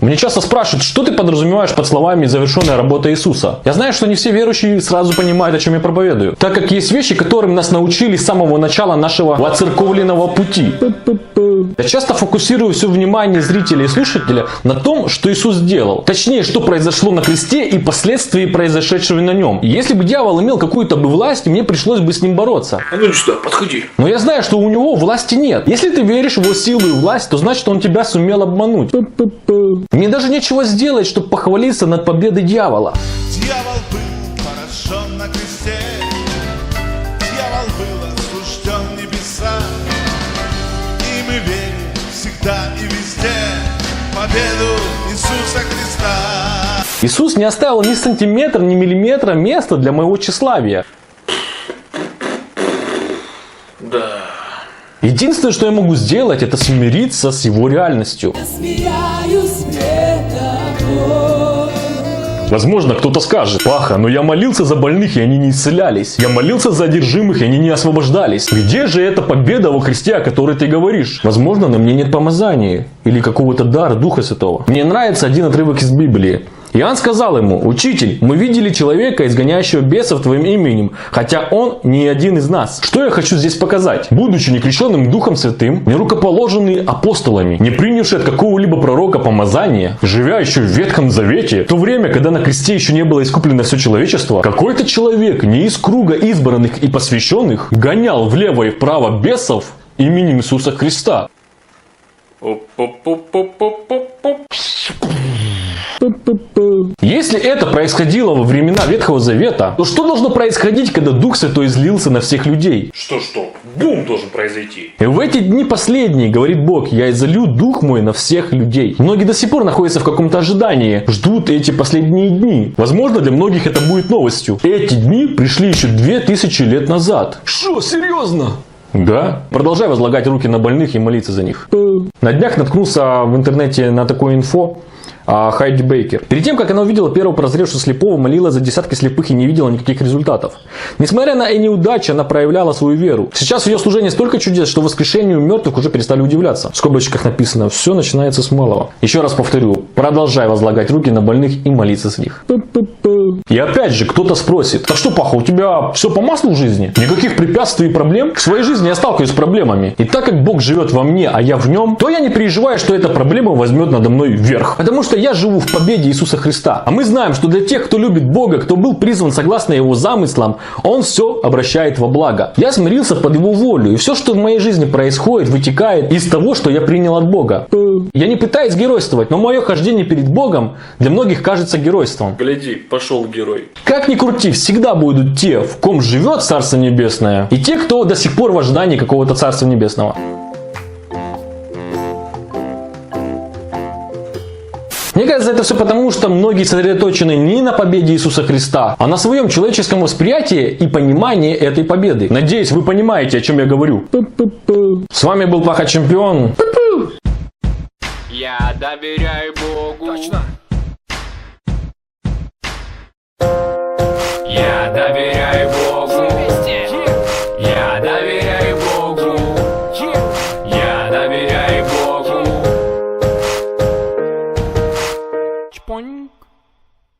Мне часто спрашивают, что ты подразумеваешь под словами «завершенная работа Иисуса». Я знаю, что не все верующие сразу понимают, о чем я проповедую, так как есть вещи, которым нас научили с самого начала нашего воцерковленного пути. Я часто фокусирую все внимание зрителя и слушателя на том, что Иисус сделал. Точнее, что произошло на кресте и последствия произошедшего на нем. И Если бы дьявол имел какую-то бы власть, мне пришлось бы с ним бороться. А ну сюда, подходи. Но я знаю, что у него власти нет. Если ты веришь в его силу и власть, то значит он тебя сумел обмануть. Мне даже нечего сделать, чтобы похвалиться над победой дьявола. Дьявол был поражен на кресте, Победу Иисуса Христа. Иисус не оставил ни сантиметра, ни миллиметра места для моего тщеславия. Да. Единственное, что я могу сделать, это смириться с его реальностью. Смеяюсь тобой. Возможно, кто-то скажет, Паха, но я молился за больных, и они не исцелялись. Я молился за одержимых, и они не освобождались. Где же эта победа во Христе, о которой ты говоришь? Возможно, на мне нет помазания или какого-то дара Духа Святого. Мне нравится один отрывок из Библии. Иоанн сказал ему, «Учитель, мы видели человека, изгоняющего бесов твоим именем, хотя он не один из нас». Что я хочу здесь показать? Будучи некрещенным Духом Святым, не рукоположенный апостолами, не принявший от какого-либо пророка помазания, живя еще в Ветхом Завете, в то время, когда на кресте еще не было искуплено все человечество, какой-то человек не из круга избранных и посвященных гонял влево и вправо бесов именем Иисуса Христа. Оп-оп-оп-оп-оп-оп. Если это происходило во времена Ветхого Завета, то что должно происходить, когда Дух Святой излился на всех людей? Что-что? Бум должен произойти. И в эти дни последние, говорит Бог, я изолью Дух мой на всех людей. Многие до сих пор находятся в каком-то ожидании, ждут эти последние дни. Возможно, для многих это будет новостью. Эти дни пришли еще две тысячи лет назад. Что, серьезно? Да. Продолжай возлагать руки на больных и молиться за них. На днях наткнулся в интернете на такое инфо, Хайди Бейкер. Перед тем, как она увидела первого прозревшего слепого, молила за десятки слепых и не видела никаких результатов. Несмотря на неудачи, она проявляла свою веру. Сейчас в ее служении столько чудес, что воскрешению мертвых уже перестали удивляться. В скобочках написано, все начинается с малого. Еще раз повторю, продолжай возлагать руки на больных и молиться с них. И опять же, кто-то спросит, так что, Паха, у тебя все по маслу в жизни? Никаких препятствий и проблем? В своей жизни я сталкиваюсь с проблемами. И так как Бог живет во мне, а я в нем, то я не переживаю, что эта проблема возьмет надо мной верх. Потому что я живу в победе Иисуса Христа. А мы знаем, что для тех, кто любит Бога, кто был призван согласно Его замыслам, Он все обращает во благо. Я смирился под Его волю, и все, что в моей жизни происходит, вытекает из того, что я принял от Бога. Я не пытаюсь геройствовать, но мое хождение перед Богом для многих кажется геройством. Гляди, пошел герой. Как ни крути, всегда будут те, в ком живет Царство Небесное, и те, кто до сих пор в ожидании какого-то Царства Небесного. Мне кажется, это все потому, что многие сосредоточены не на победе Иисуса Христа, а на своем человеческом восприятии и понимании этой победы. Надеюсь, вы понимаете, о чем я говорю. С вами был Паха Чемпион. Я доверяю Богу. Точно. Я доверяю.